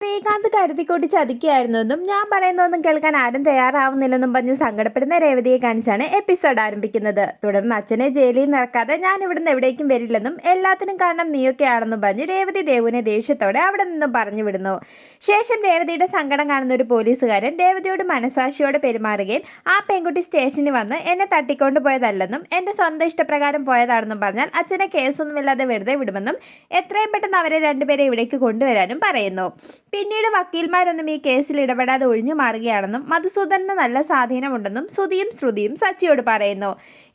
ശ്രീകാന്ത് കരുതിക്കൂട്ടി ചതിക്കുകയായിരുന്നെന്നും ഞാൻ പറയുന്നതൊന്നും കേൾക്കാൻ ആരും തയ്യാറാവുന്നില്ലെന്നും പറഞ്ഞ് സങ്കടപ്പെടുന്ന രേവതിയെ കാണിച്ചാണ് എപ്പിസോഡ് ആരംഭിക്കുന്നത്. തുടർന്ന് അച്ഛനെ ജയിലിൽ നിറക്കാതെ ഞാൻ ഇവിടുന്ന് എവിടേക്കും വരില്ലെന്നും എല്ലാത്തിനും കാരണം നീയൊക്കെയാണെന്നും പറഞ്ഞ് രേവതി ദേവുവിനെ ദേഷ്യത്തോടെ അവിടെ നിന്നും പറഞ്ഞു വിടുന്നു. ശേഷം രേവതിയുടെ സങ്കടം കാണുന്ന ഒരു പോലീസുകാരൻ രേവതിയോട് മനസാക്ഷിയോടെ പെരുമാറുകയും ആ പെൺകുട്ടി സ്റ്റേഷനിൽ വന്ന് എന്നെ തട്ടിക്കൊണ്ടു പോയതല്ലെന്നും എന്റെ സ്വന്തം ഇഷ്ടപ്രകാരം പോയതാണെന്നും പറഞ്ഞാൽ അച്ഛനെ കേസൊന്നുമില്ലാതെ വെറുതെ വിടുമെന്നും എത്രയും പെട്ടെന്ന് അവരെ രണ്ടുപേരെ ഇവിടേക്ക് കൊണ്ടുവരാനും പറയുന്നു. പിന്നീട് വക്കീൽമാരൊന്നും ഈ കേസിൽ ഇടപെടാതെ ഒഴിഞ്ഞു മാറുകയാണെന്നും മധുസൂദനന് നല്ല സ്വാധീനമുണ്ടെന്നും ശ്രുതിയും ശ്രുതിയും സച്ചിയോട് പറയുന്നു.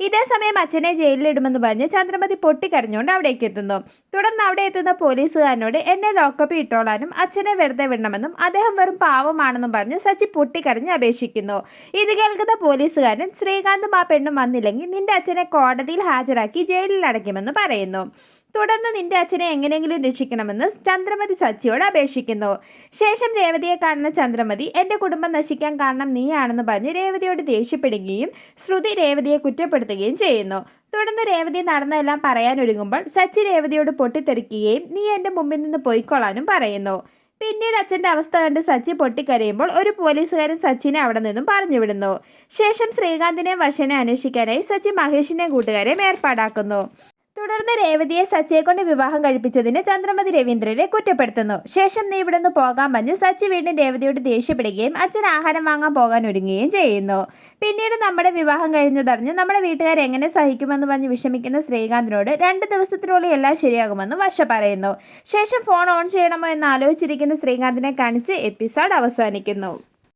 ഇതേസമയം അച്ഛനെ ജയിലിലിടുമെന്ന് പറഞ്ഞ് ചന്ദ്രമതി പൊട്ടിക്കരഞ്ഞുകൊണ്ട് അവിടേക്ക് എത്തുന്നു. തുടർന്ന് അവിടെ എത്തുന്ന പോലീസുകാരനോട് എന്നെ ലോക്കപ്പ് ഇട്ടോളാനും അച്ഛനെ വെറുതെ വിടണമെന്നും അദ്ദേഹം വെറും പാവമാണെന്നും പറഞ്ഞ് സച്ചി പൊട്ടിക്കരഞ്ഞ് അപേക്ഷിക്കുന്നു. ഇത് കേൾക്കുന്ന പോലീസുകാരൻ ശ്രീകാന്തും ആ പെണ്ണും വന്നില്ലെങ്കിൽ നിന്റെ അച്ഛനെ കോടതിയിൽ ഹാജരാക്കി ജയിലിൽ അടയ്ക്കുമെന്ന് പറയുന്നു. തുടർന്ന് നിന്റെ അച്ഛനെ എങ്ങനെയെങ്കിലും രക്ഷിക്കണമെന്ന് ചന്ദ്രമതി സച്ചിയോട് അപേക്ഷിക്കുന്നു. ശേഷം രേവതിയെ കാണുന്ന ചന്ദ്രമതി എന്റെ കുടുംബം നശിക്കാൻ കാരണം നീയാണെന്ന് പറഞ്ഞ് രേവതിയോട് ദേഷ്യപ്പെടുകയും ശ്രുതി രേവതിയെ കുറ്റപ്പെടുത്തുകയും ചെയ്യുന്നു. തുടർന്ന് രേവതി നടന്നതെല്ലാം പറയാനൊരുങ്ങുമ്പോൾ സച്ചി രേവതിയോട് പൊട്ടിത്തെറിക്കുകയും നീ എന്റെ മുമ്പിൽ നിന്ന് പോയിക്കൊള്ളാനും പറയുന്നു. പിന്നീട് അച്ഛന്റെ അവസ്ഥ കണ്ട് സച്ചി പൊട്ടിക്കരയുമ്പോൾ ഒരു പോലീസുകാരൻ സച്ചിനെ അവിടെ നിന്നും പറഞ്ഞുവിടുന്നു. ശേഷം ശ്രീകാന്തിനെ വർഷനെ അന്വേഷിക്കാനായി സച്ചി മഹേഷിനെ കൂട്ടുകാരെയും ഏർപ്പാടാക്കുന്നു. തുടർന്ന് രേവതിയെ സച്ചിയെ കൊണ്ട് വിവാഹം കഴിപ്പിച്ചതിന് ചന്ദ്രമതി രവീന്ദ്രനെ കുറ്റപ്പെടുത്തുന്നു. ശേഷം നീ ഇവിടെ നിന്ന് പോകാൻ പറഞ്ഞ് സച്ചി വീണ്ടും രേവതിയോട് ദേഷ്യപ്പെടുകയും അച്ഛൻ ആഹാരം വാങ്ങാൻ പോകാൻ ഒരുങ്ങുകയും ചെയ്യുന്നു. പിന്നീട് നമ്മുടെ വിവാഹം കഴിഞ്ഞതറിഞ്ഞ് നമ്മുടെ വീട്ടുകാർ എങ്ങനെ സഹിക്കുമെന്ന് പറഞ്ഞ് വിഷമിക്കുന്ന ശ്രീകാന്തിനോട് രണ്ട് ദിവസത്തിനുള്ളിൽ എല്ലാം ശരിയാകുമെന്ന് വർഷ പറയുന്നു. ശേഷം ഫോൺ ഓൺ ചെയ്യണമോ എന്ന് ആലോചിച്ചിരിക്കുന്ന ശ്രീകാന്തിനെ കാണിച്ച് എപ്പിസോഡ് അവസാനിക്കുന്നു.